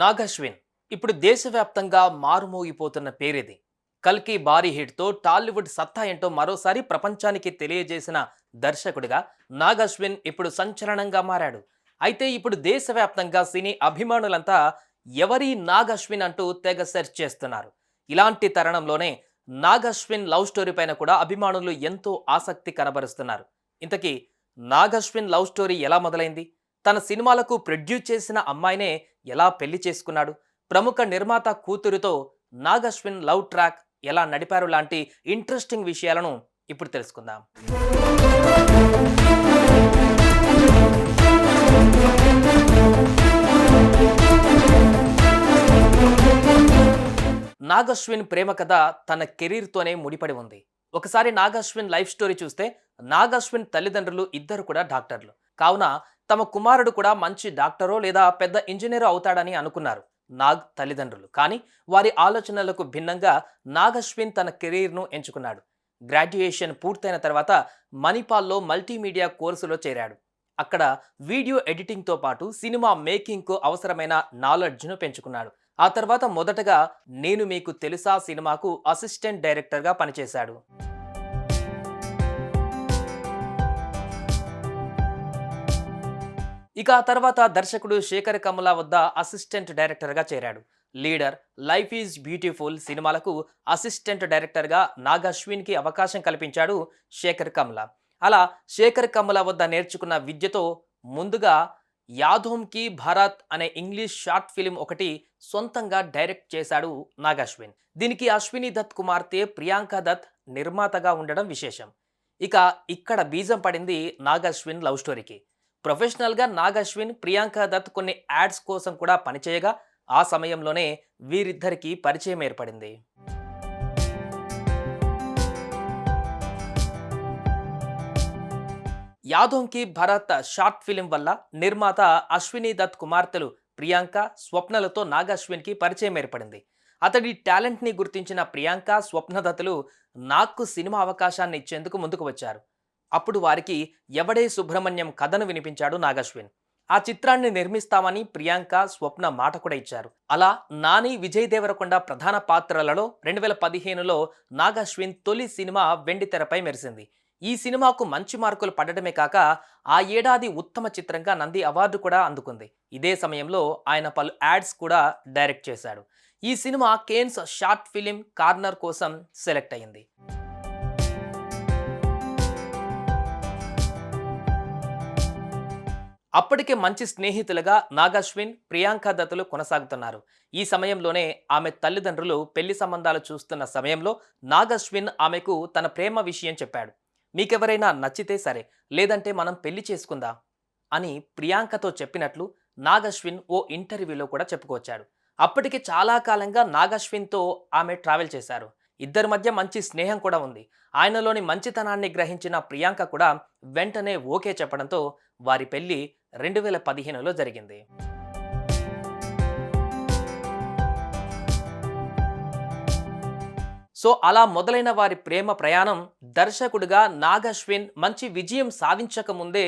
నాగశ్విన్. ఇప్పుడు దేశవ్యాప్తంగా మారుమోగిపోతున్న పేరిది. కల్కి భారీ హిట్తో టాలీవుడ్ సత్తా ఏంటో మరోసారి ప్రపంచానికి తెలియజేసిన దర్శకుడిగా నాగశ్విన్ ఇప్పుడు సంచలనంగా మారాడు. అయితే ఇప్పుడు దేశవ్యాప్తంగా సినీ అభిమానులంతా ఎవరి నాగశ్విన్ అంటూ తెగ సెర్చ్ చేస్తున్నారు. ఇలాంటి తరుణంలోనే నాగశ్విన్ లవ్ స్టోరీ పైన కూడా అభిమానులు ఎంతో ఆసక్తి కనబరుస్తున్నారు. ఇంతకీ నాగశ్విన్ లవ్ స్టోరీ ఎలా మొదలైంది? తన సినిమాలకు ప్రొడ్యూస్ చేసిన అమ్మాయినే ఎలా పెళ్ళి చేసుకున్నాడు? ప్రముఖ నిర్మాత కూతురుతో నాగశ్విన్ లవ్ ట్రాక్ ఎలా నడిపారు? లాంటి ఇంట్రెస్టింగ్ విషయాలను ఇప్పుడు తెలుసుకుందాం. నాగశ్విన్ ప్రేమ కథ తన కెరీర్తోనే ముడిపడి ఉంది. ఒకసారి నాగశ్విన్ లైఫ్ స్టోరీ చూస్తే నాగశ్విన్ తల్లిదండ్రులు ఇద్దరు కూడా డాక్టర్లు. కావున తమ కుమారుడు కూడా మంచి డాక్టరో లేదా పెద్ద ఇంజనీరో అవుతాడని అనుకున్నారు నాగ్ తల్లిదండ్రులు. కానీ వారి ఆలోచనలకు భిన్నంగా నాగ్ అశ్విన్ తన కెరీర్ను ఎంచుకున్నాడు. గ్రాడ్యుయేషన్ పూర్తయిన తర్వాత మణిపాల్లో మల్టీమీడియా కోర్సులో చేరాడు. అక్కడ వీడియో ఎడిటింగ్తో పాటు సినిమా మేకింగ్కు అవసరమైన నాలెడ్జ్ను పెంచుకున్నాడు. ఆ తర్వాత మొదటగా నేను మీకు తెలుసా సినిమాకు అసిస్టెంట్ డైరెక్టర్గా పనిచేశాడు. ఇక ఆ తర్వాత దర్శకుడు శేఖర్ కమల వద్ద అసిస్టెంట్ డైరెక్టర్గా చేరాడు. లీడర్ లైఫ్ ఈజ్ బ్యూటిఫుల్ సినిమాలకు అసిస్టెంట్ డైరెక్టర్గా నాగశ్విన్కి అవకాశం కల్పించాడు శేఖర్ కమల. అలా శేఖర్ కమల వద్ద నేర్చుకున్న విద్యతో ముందుగా యాదోమ్కి భారత్ అనే ఇంగ్లీష్ షార్ట్ ఫిలిం ఒకటి సొంతంగా డైరెక్ట్ చేశాడు నాగాశ్విన్. దీనికి అశ్విని దత్ కుమార్తె ప్రియాంక దత్ నిర్మాతగా ఉండడం విశేషం. ఇక ఇక్కడ బీజం పడింది నాగాశ్విన్ లవ్ స్టోరీకి. ప్రొఫెషనల్గా నాగ్ అశ్విన్ ప్రియాంక దత్ కొన్ని యాడ్స్ కోసం కూడా పనిచేయగా ఆ సమయంలోనే వీరిద్దరికీ పరిచయం ఏర్పడింది. యాదోంకి భరత్ షార్ట్ ఫిలిం వల్ల నిర్మాత అశ్విని దత్ కుమార్తెలు ప్రియాంక స్వప్నలతో నాగశ్విన్కి పరిచయం ఏర్పడింది. అతడి టాలెంట్ని గుర్తించిన ప్రియాంక స్వప్నదత్తలు నాగ్కు సినిమా అవకాశాన్ని ఇచ్చేందుకు ముందుకు వచ్చారు. అప్పుడు వారికి ఎవడే సుబ్రహ్మణ్యం కథను వినిపించాడు నాగశ్విన్. ఆ చిత్రాన్ని నిర్మిస్తామని ప్రియాంక స్వప్న మాట కూడా ఇచ్చారు. అలా నాని విజయ్ దేవరకొండ ప్రధాన పాత్రలలో రెండు వేల పదిహేనులో నాగశ్విన్ తొలి సినిమా వెండి తెరపై మెరిసింది. ఈ సినిమాకు మంచి మార్కులు పడడమే కాక ఆ ఏడాది ఉత్తమ చిత్రంగా నంది అవార్డు కూడా అందుకుంది. ఇదే సమయంలో ఆయన పలు యాడ్స్ కూడా డైరెక్ట్ చేశాడు. ఈ cinema Cannes short film corner కోసం సెలెక్ట్ అయింది అప్పటికే మంచి స్నేహితులుగా నాగాశ్విన్ ప్రియాంక దత్తులు కొనసాగుతున్నారు. ఈ సమయంలోనే ఆమె తల్లిదండ్రులు పెళ్ళి సంబంధాలు చూస్తున్న సమయంలో నాగాశ్విన్ ఆమెకు తన ప్రేమ విషయం చెప్పాడు. మీకెవరైనా నచ్చితే సరే లేదంటే మనం పెళ్ళి చేసుకుందాం? అని ప్రియాంకతో చెప్పినట్లు నాగశ్విన్ ఓ ఇంటర్వ్యూలో కూడా చెప్పుకొచ్చాడు. అప్పటికి చాలా కాలంగా నాగశ్విన్తో ఆమె ట్రావెల్ చేశారు. ఇద్దరి మధ్య మంచి స్నేహం కూడా ఉంది. ఆయనలోని మంచితనాన్ని గ్రహించిన ప్రియాంక కూడా వెంటనే ఓకే చెప్పడంతో వారి పెళ్ళి రెండు వేల పదిహేనులో జరిగింది. సో అలా మొదలైన వారి ప్రేమ ప్రయాణం దర్శకుడిగా నాగశ్విన్ మంచి విజయం సాధించక ముందే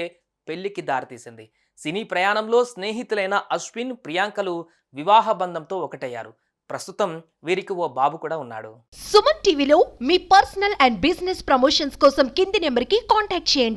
పెళ్ళికి దారితీసింది. సినీ ప్రయాణంలో స్నేహితులైన అశ్విన్ ప్రియాంకలు వివాహ బంధంతో ఒకటయ్యారు. ప్రస్తుతం వీరికి ఓ బాబు కూడా ఉన్నాడు. సుమన్ టీవీలో మీ పర్సనల్ అండ్ బిజినెస్ ప్రమోషన్స్ కోసం కింది నెంబర్కి కాంటాక్ట్ చేయండి.